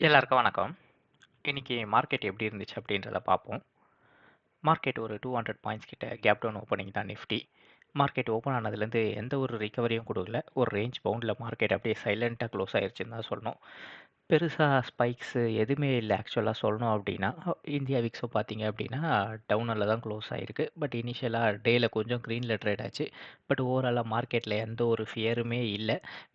எல்லாருக்கும் வணக்கம். இன்றைக்கி மார்க்கெட் எப்படி இருந்துச்சு அப்படின்றத பார்ப்போம். மார்க்கெட் ஒரு 200 பாயிண்ட்ஸ் கிட்ட கேப் டவுன் ஓப்பனிங் தான் நிஃப்டி. மார்க்கெட் ஓப்பன் ஆனதுலேருந்து எந்த ஒரு ரிகவரியும் கொடுக்கல ஒரு ரேஞ்ச் பவுண்டில் மார்க்கெட் அப்படியே சைலண்ட்டாக க்ளோஸ் ஆயிடுச்சுன்னு தான் சொல்லணும். பெருசா ஸ்பைக்ஸு எதுவுமே இல்ல ஆக்சுவலா சொல்லணும் அப்படின்னா, இந்தியா விக்ஸோ பார்த்தீங்க அப்படின்னா, டவுனில் தான் க்ளோஸ் ஆயிருக்கு. பட் இனிஷியலா டேல கொஞ்சம் க்ரீன்ல ட்ரேட் ஆச்சு. பட் ஓவராலா மார்க்கெட்ல எந்த ஒரு ஃபியருமே இல்ல.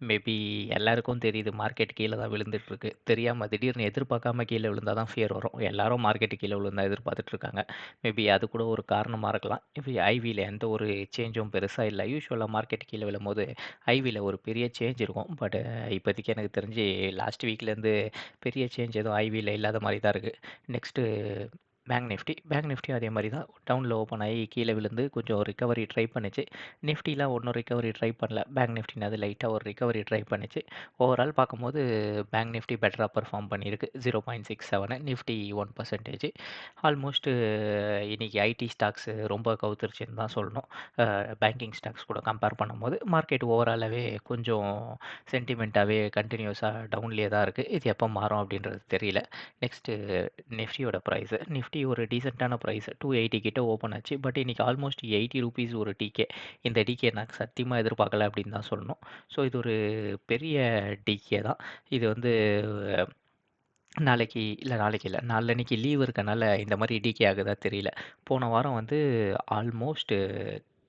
மேபி எல்லாருக்கும் தெரியுது மார்க்கெட் கீழ தான் விழுந்துட்டுருக்கு தெரியாமல் தெரியாம திடீர்னு எதிர்பார்க்காம கீழ விழுந்தா தான் ஃபியர் வரும். எல்லாரும் மார்க்கெட் கீழ விழுந்தா எதிர்பார்த்துட்ருக்காங்க மேபி அது கூட ஒரு காரணமா இருக்கலாம். இப்ப ஐவில எந்த ஒரு சேஞ்சும் பெருசா இல்ல. யூசுவலா மார்க்கெட் கீழ விழும்போது ஐவில ஒரு பெரிய சேஞ்ச் இருக்கும். பட் இப்போதைக்கு எனக்கு தெரிஞ்சு லாஸ்ட் வீக்லேருந்து பெரிய சேஞ்ச் எதுவும் ஐவியில் இல்லாத மாதிரி தான் இருக்குது next bank Nifty. Bank Nifty அதே மாதிரி தான். டவுனில் ஓப்பன் ஆகி கீழே விழுந்து கொஞ்சம் ரிகவரி ட்ரை பண்ணிச்சு நிஃப்டிலாம் ஒன்றும் ரிகவரி ட்ரை பண்ணல. பேங்க் நிஃப்டினாது லைட்டாக ஒரு ரிகவரி ட்ரை பண்ணிச்சு ஓவரால் பார்க்கும்போது பேங்க் நிஃப்டி பெட்டராக பர்ஃபார்ம் பண்ணியிருக்கு. 0.67 நிஃப்டி ஒன் பர்சன்டேஜ் ஆல்மோஸ்ட் இன்றைக்கி ஐடி ஸ்டாக்ஸ் ரொம்ப கவுத்துருச்சுன்னு தான் சொல்லணும். பேங்கிங் ஸ்டாக்ஸ் கூட கம்பேர் பண்ணும்போது மார்க்கெட் ஓவராலாகவே கொஞ்சம் சென்டிமெண்ட்டாகவே கண்டினியூஸாக டவுன்லேயே தான் இருக்குது இது எப்போ மாறும் அப்படின்றது தெரியல. நெக்ஸ்ட்டு நிஃப்டியோட ப்ரைஸு நிஃப்டி ஒரு டீசென்ட்டான பிரைஸ் 280 கிட்ட ஓப்பன் ஆச்சு. பட் இன்றைக்கி ஆல்மோஸ்ட் ₹80 ஒரு டிகே. இந்த டிகே நான் சத்தியமாக எதிர்பார்க்கல அப்படின்னு தான் சொல்லணும். ஸோ இது ஒரு பெரிய டிகே தான். இது வந்து நாளைக்கு இல்லை நாளைக்கு இல்லை நாளன்னைக்கு லீவ் இருக்கனால இந்த மாதிரி டிகே ஆகுதா தெரியல. போன வாரம் வந்து ஆல்மோஸ்ட்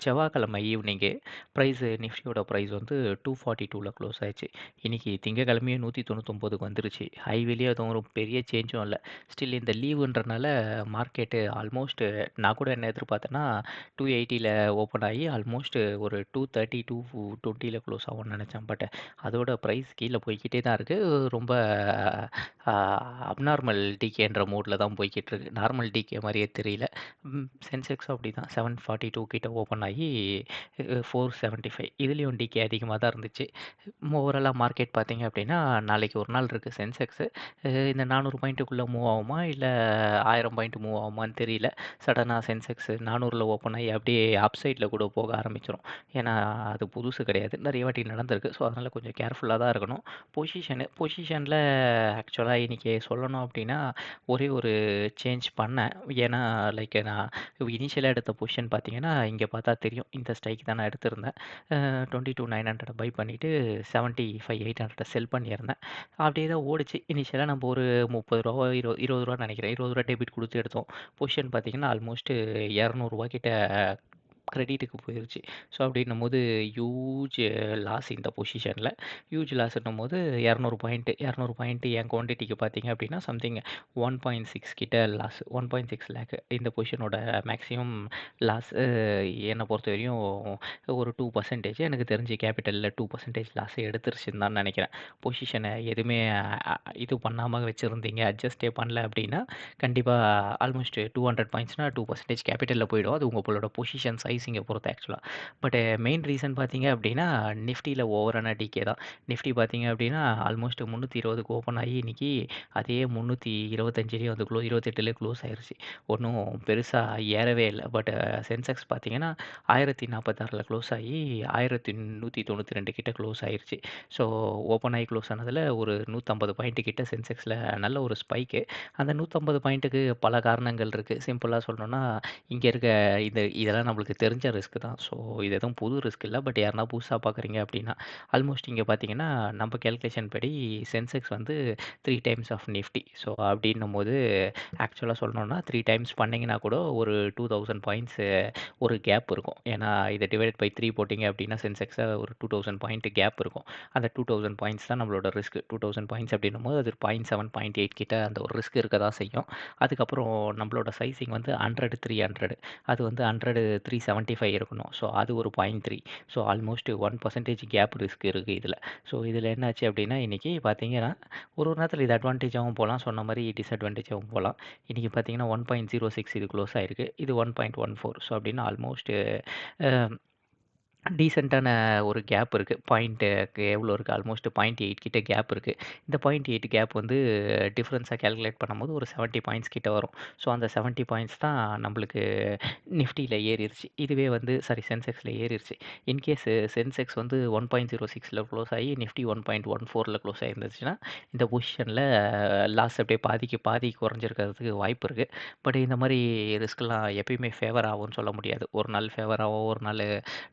செவ்வாய்க்கிழமை ஈவினிங்கு ப்ரைஸு நிஃப்டியோட ப்ரைஸ் வந்து 242ல க்ளோஸ் ஆயிடுச்சு இன்றைக்கி திங்கக்கிழமையே திங்கட்கிழமையே 199க்கு வந்துருச்சு. ஹைவேலேயே அதுவும் ஒரு பெரிய சேஞ்சும் இல்லை ஸ்டில் இந்த லீவுன்றனால மார்க்கெட்டு ஆல்மோஸ்ட் நான் கூட என்ன எதிர்பார்த்தேன்னா 280ல ஓப்பன் ஆகி ஆல்மோஸ்ட் ஒரு 230, 220ல க்ளோஸ் ஆகும்னு நினச்சேன் பட் அதோட ப்ரைஸ் கீழே போய்க்கிட்டே தான் இருக்குது ரொம்ப அப்நார்மல் டிகேன்ற மோட்ல தான் போய்கிட்டு இருக்கு. நார்மல் டிகே மாதிரியே தெரியல. ம் சென்செக்ஸும் அப்படிதான் 742 கிட்ட ஓப்பன் ஆகி ஆகி ஃபோர் செவன்ட்டி ஃபைவ் இதுலேயும் டிகே அதிகமாக தான் இருந்துச்சு. ஓவராலாக மார்க்கெட் பார்த்தீங்க அப்படின்னா, நாளைக்கு ஒரு நாள் இருக்குது சென்செக்ஸு. இந்த நானூறு பாயிண்ட்டுக்குள்ளே மூவ் ஆகுமா? இல்லை ஆயிரம் பாயிண்ட் மூவ் ஆகுமான்னு தெரியல. சடனாக சென்செக்ஸ் 400ல ஓப்பன் ஆகி அப்படியே அப்சைட்டில் கூட போக ஆரம்பிச்சிடும் ஏன்னா அது புதுசு கிடையாது. நிறைய வாட்டி நடந்திருக்கு. ஸோ அதனால் கொஞ்சம் கேர்ஃபுல்லாக தான் இருக்கணும். பொசிஷனு பொசிஷனில் ஆக்சுவலாக இன்றைக்கி சொல்லணும் அப்படின்னா, ஒரே ஒரு சேஞ்ச் பண்ணேன். ஏன்னா லைக் நான் இனிஷியலாக எடுத்த பொசிஷன் பார்த்தீங்கன்னா, இங்கே பார்த்தா தெரியும். இந்த ஸ்ட்ரைக் தான் நான் எடுத்திருந்தேன். Twenty two nine hundred buy பண்ணிவிட்டு seventy five eight hundred sell பண்ணியிருந்தேன். அப்படியே தான் ஓடுச்சு. இனிஷியலாக நம்ம ஒரு முப்பது ரூபா இரு இருபது ரூபா நினைக்கிறேன் இருபது ரூபா டெபிட் கொடுத்து எடுத்தோம். பொசிஷன் பார்த்தீங்கன்னா, ஆல்மோஸ்ட் இரநூறுவா கிட்ட கிரெடிட்டுக்கு போயிடுச்சு ஸோ அப்படின்னும்போது ஹியூஜ் லாஸ் இந்த பொசிஷனில் ஹியூஜ் லாஸ்ன்னும்போது 200 பாயிண்ட் இரநூறு பாயிண்ட்டு என் குவான்டிட்டிக்கு பார்த்தீங்க அப்படின்னா, சம்திங் 1.6 கிட்ட லாஸ். 1.6 லேக் இந்த பொசிஷனோட மேக்ஸிமம் லாஸ் என்ன பொறுத்தவரையும் ஒரு டூ பர்சன்டேஜ் எனக்கு தெரிஞ்சு கேபிட்டல்ல 2% லாஸே எடுத்துருச்சுன்னு தான் நினைக்கிறேன் பொசிஷனை எதுவுமே இது பண்ணாமல் வச்சுருந்தீங்க அட்ஜஸ்டே பண்ணல அப்படின்னா, கண்டிப்பாக ஆல்மோஸ்ட் டூ ஹண்ட்ரட் பாயிண்ட்ஸ்னால் டூ பர்சன்டேஜ் கேபிட்டலில் போயிடும். அது உங்களோட பொசிஷன் சைஸிங்க பொறுத்து ஆக்சுவலாக பட்டு மெயின் ரீசன் பார்த்தீங்க அப்படின்னா, நிஃப்டியில் ஓவரான டிகே தான். நிஃப்டி பார்த்தீங்க அப்படின்னா, ஆல்மோஸ்ட் 320க்கு ஓப்பன் ஆகி இன்றைக்கி அதே 325லயே வந்து க்ளோ 28லயே க்ளோஸ் ஆயிடுச்சு ஒன்றும் பெருசாக ஏறவே இல்லை. பட் சென்செக்ஸ் பார்த்தீங்கன்னா, 1046ல க்ளோஸ் ஆகி 1192 கிட்ட க்ளோஸ் ஆயிடுச்சு ஸோ ஓப்பன் ஆகி க்ளோஸ் ஆனதில் ஒரு 150 பாயிண்ட் கிட்ட சென்செக்ஸில் நல்ல ஒரு ஸ்பைக்கு. அந்த 150 பாயிண்ட்டுக்கு பல காரணங்கள் இருக்குது சிம்பிளாக சொல்லணும்னா, இங்கே இருக்க இந்த இதெல்லாம் நம்மளுக்கு தெரிஞ்ச ரிஸ்க் தான். ஸோ இது எதுவும் புது ரிஸ்க் இல்லை பட் யாருனா புதுசாக பார்க்குறீங்க அப்படின்னா, ஆல்மோஸ்ட் இங்கே பார்த்தீங்கன்னா, நம்ம கேல்குலேஷன் படி சென்செக்ஸ் வந்து three times of Nifty. So அப்படின்னும் போது ஆக்சுவலாக சொல்லணும்னா த்ரீ டைம்ஸ் பண்ணீங்கன்னா கூட ஒரு 2000 பாயிண்ட்ஸ் ஒரு கேப் இருக்கும். ஏன்னா இதை டிவைட் பை த்ரீ போட்டிங்க அப்படின்னா சென்செக்ஸை ஒரு 2000 பாயிண்ட் கேப் இருக்கும். அந்த 2000 பாயிண்ட்ஸ் தான் நம்மளோட ரிஸ்க். 2000 பாயிண்ட்ஸ் அப்படின்னும்போது அது 0.7, 0.8 கிட்ட அந்த ஒரு ரிஸ்க் இருக்க தான் செய்யும். அதுக்கப்புறம் நம்மளோட சைஸிங் வந்து 100, 300 அது வந்து ஹண்ட்ரடு த்ரீ செவன் 100, 375 இருக்கணும். ஸோ அது ஒரு 0.3 so almost one percentage gap risk இருக்குது இதில். ஸோ இதில் என்னாச்சு அப்படின்னா, இன்றைக்கி பார்த்தீங்கன்னா, ஒரு ஒரு நேரத்தில் இது அட்வான்டேஜாகவும் போகலாம் சொன்ன மாதிரி டிஸ்அட்வான்டேஜாகவும் போகலாம் இன்றைக்கி பார்த்தீங்கன்னா, 1.06 இது க்ளோஸ் ஆயிருக்கு. இது 1.14 ஸோ அப்படின்னா ஆல்மோஸ்ட் டீசென்ட்டான ஒரு கேப் இருக்கு. பாயிண்ட்டுக்கு எவ்வளோ இருக்கு? ஆல்மோஸ்ட் 0.8 கிட்ட கேப் இருக்கு. இந்த 0.8 கேப் வந்து டிஃபரன்ஸா கால்குலேட் பண்ணும்போது ஒரு 70 பாயிண்ட்ஸ் கிட்ட வரும். ஸோ, அந்த 70 பாயிண்ட்ஸ் தான் நம்மளுக்கு நிஃப்டியில் ஏறிருச்சு. இதுவே வந்து சாரி சென்செக்ஸ்ல ஏறிருச்சு. இன்கேஸ் சென்செக்ஸ் வந்து 1.06ல க்ளோஸ் ஆகி நிஃப்டி 1.14ல க்ளோஸ் ஆயிருந்துச்சுன்னா, இந்த பொசிஷன்ல லாஸ் அப்படியே பாதிக்கு பாதி குறைஞ்சிருக்கிறதுக்கு வாய்ப்பு இருக்கு. பட் இந்த மாரி ரிஸ்க்லாம் எப்பயுமே ஃபேவர் ஆகும்னு சொல்ல முடியாது. ஒரு நாள் ஃபேவர் ஆகும், ஒரு நாள்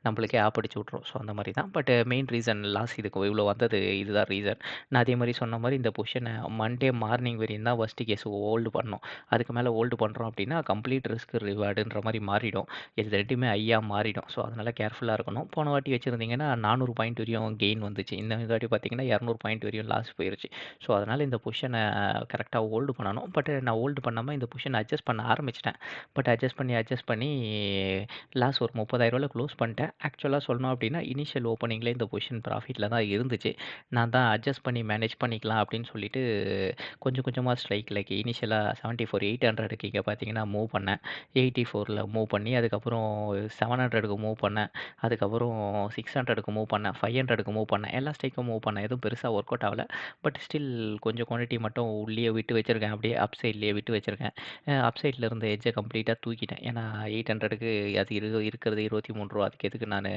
நம்மளுக்கு நம்பளுக்கே ஆப் அடிச்சு ஸோ, அந்த மாதிரி தான். பட் மெயின் ரீசன் லாஸ் இதுக்கு இவ்வளோ வந்தது இதுதான் ரீசன். நான் அதே மாதிரி சொன்ன மாதிரி இந்த பொசிஷன மண்டே மார்னிங் வரையும் தான் ஃபஸ்ட்டு கேஸ் ஹோல்டு பண்ணோம் அதுக்கு மேலே ஹோல்டு பண்ணுறோம் அப்படின்னா, கம்ப்ளீட் ரிஸ்க் ரிவார்டுன்ற மாதிரி மாறிடும். இது ரெண்டுமே ஐயாக மாறிடும். ஸோ, அதனால் கேர்ஃபுல்லாக இருக்கணும். போன வாட்டி வச்சுருந்தீங்கன்னா நானூறு பாயிண்ட் வரையும் கெயின் வந்துச்சு. இந்த வாட்டி பார்த்தீங்கன்னா 200 பாயிண்ட் வரையும் லாஸ் போயிருச்சு. ஸோ, அதனால் இந்த பொசிஷன கரெக்டாக ஹோல்டு பண்ணணும். பட் நான் ஹோல்டு பண்ணாமல் இந்த பொசிஷன அட்ஜஸ்ட் பண்ண ஆரம்பிச்சிட்டேன் பட் அட்ஜஸ்ட் பண்ணி அட்ஜஸ்ட் பண்ணி லாஸ் ஒரு ரூ. 30,000ல க்ளோஸ் பண்ணிட்டேன். ஆக்சுவலாக ஆக்சுவலாக சொல்லணும் அப்படின்னா, இனிஷியல் ஓப்பனிங்கில் இந்த பொசிஷன் ப்ராஃபிட்டில் தான் இருந்துச்சு. நான் தான் அட்ஜஸ்ட் பண்ணி மேனேஜ் பண்ணிக்கலாம் அப்படின்னு சொல்லிட்டு கொஞ்சம் கொஞ்சமா ஸ்ட்ரைக் லைக் இனிஷியலா 74,800க்கு இங்க பார்த்தீங்கன்னா மூவ் பண்ணேன். 84ல மூவ் பண்ணி அதுக்கப்புறம் 700க்கு மூவ் பண்ணேன். அதுக்கப்புறம் 600க்கு மூவ் பண்ணேன். 500க்கு மூவ் பண்ணேன். எல்லா ஸ்ட்ரைக்கும் மூவ் பண்ணேன். எதுவும் பெருசாக ஒர்க் அவுட் ஆகல. பட் ஸ்டில் கொஞ்சம் குவான்டிட்டி மட்டும் உள்ளேயே விட்டு வச்சுருக்கேன் அப்படியே அப் சைட்லேயே விட்டு வச்சுருக்கேன் அப் சைட்ல இருந்த கம்ப்ளீட்டாக கம்ப்ளீட்டா தூக்கிட்டேன். ஏன்னா 800க்கு அது இரு இருக்கிறது இருபத்தி மூணு ரூபா அதுக்கு எதுக்கு நான்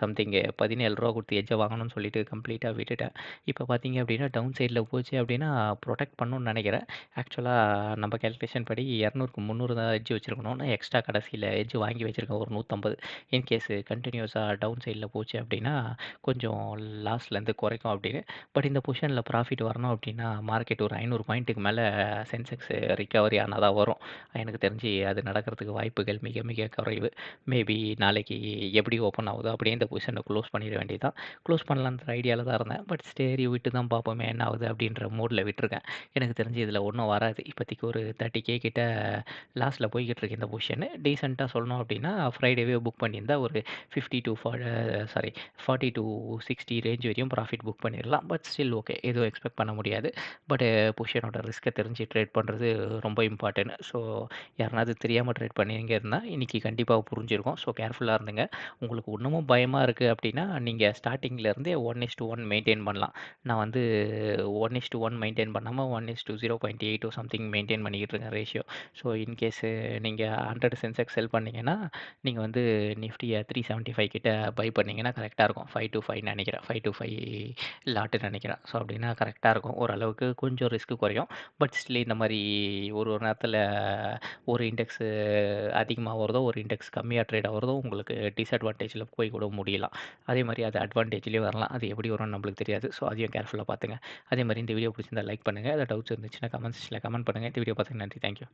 சம்திங் பதினேழு ரூபா கொடுத்து எஜ்ஜை வாங்கணும்னு சொல்லிட்டு கம்ப்ளீட்டாக விட்டுட்டேன். இப்போ பார்த்தீங்க அப்படின்னா, டவுன் சைடில் போச்சு அப்படின்னா, ப்ரொடெக்ட் பண்ணணும்னு நினைக்கிறேன் ஆக்சுவலாக நம்ம கேல்குலேஷன் படி 200க்கு 300 தான் எஜ்ஜு வச்சுருக்கணும் நான் எக்ஸ்ட்ரா கடைசியில் எஜ்ஜு வாங்கி வச்சுருக்கேன் ஒரு 150. இன்கேஸ் கண்டினியூஸாக டவுன் சைடில் போச்சு அப்படின்னா, கொஞ்சம் லாஸ்ட்லேருந்து குறைக்கும் அப்படின்னு. பட் இந்த பொசிஷனில் ப்ராஃபிட் வரணும் அப்படின்னா, மார்க்கெட் ஒரு ஐநூறு பாயிண்ட்டுக்கு மேலே சென்செக்ஸ் ரிக்கவரி ஆனால் தான் வரும். எனக்கு தெரிஞ்சு அது நடக்கிறதுக்கு வாய்ப்புகள் மிக மிக குறைவு. மேபி நாளைக்கு எப்படி ஓப்பன் ஆகுதோ அப்படியே இந்த பொசிஷனை க்ளோஸ் பண்ணிட வேண்டியதான் க்ளோஸ் பண்ணலான்ற ஐடியாவில் தான் இருந்தேன். பட் ஸ்டேரி விட்டு தான் பார்ப்போமே என்ன ஆகுது அப்படின்ற மூடில் விட்டுருக்கேன். எனக்கு தெரிஞ்சு இதில் ஒன்றும் வராது. இப்போதைக்கு ஒரு 30K கிட்ட லாஸ்ட்டில் போய்கிட்டு இருக்கு இந்த பொசிஷன் டீசெண்டாக சொல்லணும் அப்படின்னா, ஃப்ரைடேவே புக் பண்ணியிருந்தா ஒரு 50 டூ சாரி 40 டூ 60 ரேஞ்ச் வரையும் ப்ராஃபிட் புக் பண்ணிடலாம் பட் ஸ்டில் ஓகே. எதுவும் எக்ஸ்பெக்ட் பண்ண முடியாது. பட் பொசிஷனோட ரிஸ்க்கை தெரிஞ்சு ட்ரேட் பண்ணுறது ரொம்ப இம்பார்ட்டன்ட். ஸோ, யாருனாவது தெரியாமல் ட்ரேட் பண்ணீங்க இருந்தால் இன்றைக்கி கண்டிப்பாக புரிஞ்சிருக்கும். ஸோ, கேர்ஃபுல்லாக இருந்துங்க. உங்களுக்கு இன்னமும் பயமாக இருக்குது அப்படின்னா, நீங்கள் ஸ்டார்டிங்லேருந்தே one is to one maintain பண்ணலாம். நான் வந்து 1:1 மெயின்டெயின் எயிட் 1:0.8 சம்திங் மெயின்டெயின் பண்ணிக்கிட்டு இருக்கேன் ரேஷியோ. ஸோ, இன்கேஸ் நீங்கள் ஹண்ட்ரட் சென்செக்ஸ் செல் பண்ணீங்கன்னா, நீங்கள் வந்து நிஃப்டிய 375 கிட்ட பை பண்ணிங்கன்னா கரெக்டாக இருக்கும். ஃபைவ் டூ ஃபைவ் நினைக்கிறேன் ஃபைவ் டூ ஃபைவ் லாட்டு நினைக்கிறேன் ஸோ, அப்படின்னா கரெக்டாக இருக்கும். ஓரளவுக்கு கொஞ்சம் ரிஸ்க் குறையும். பட் ஸ்டில் இந்த மாதிரி ஒரு ஒரு நேரத்தில் ஒரு இண்டெக்ஸு அதிகமாக வருதோ, ஒரு இண்டெக்ஸ் கம்மியாக ட்ரேட் ஆகிறதோ உங்களுக்கு டிஸ்அட்வான்டேஜ் டிஸ்அட்வான்டேஜ்ல போய் கூட முடியலாம். அதே மாதிரி அது அட்வான்டேஜ்லயும் வரலாம். அது எப்படி வரும்னு நம்மளுக்கு தெரியாது. ஸோ, அதையும் கேர்ஃபுல்லா பார்த்துங்க. அதே மாதிரி இந்த வீடியோ பிடிச்சிருந்தா லைக் பண்ணுங்க. அதை டவுட்ஸ் இருந்துச்சுன்னா கமெண்ட் கமெண்ட் பண்ணுங்க. இந்த வீடியோ பார்த்துங்க நன்றி. Thank you.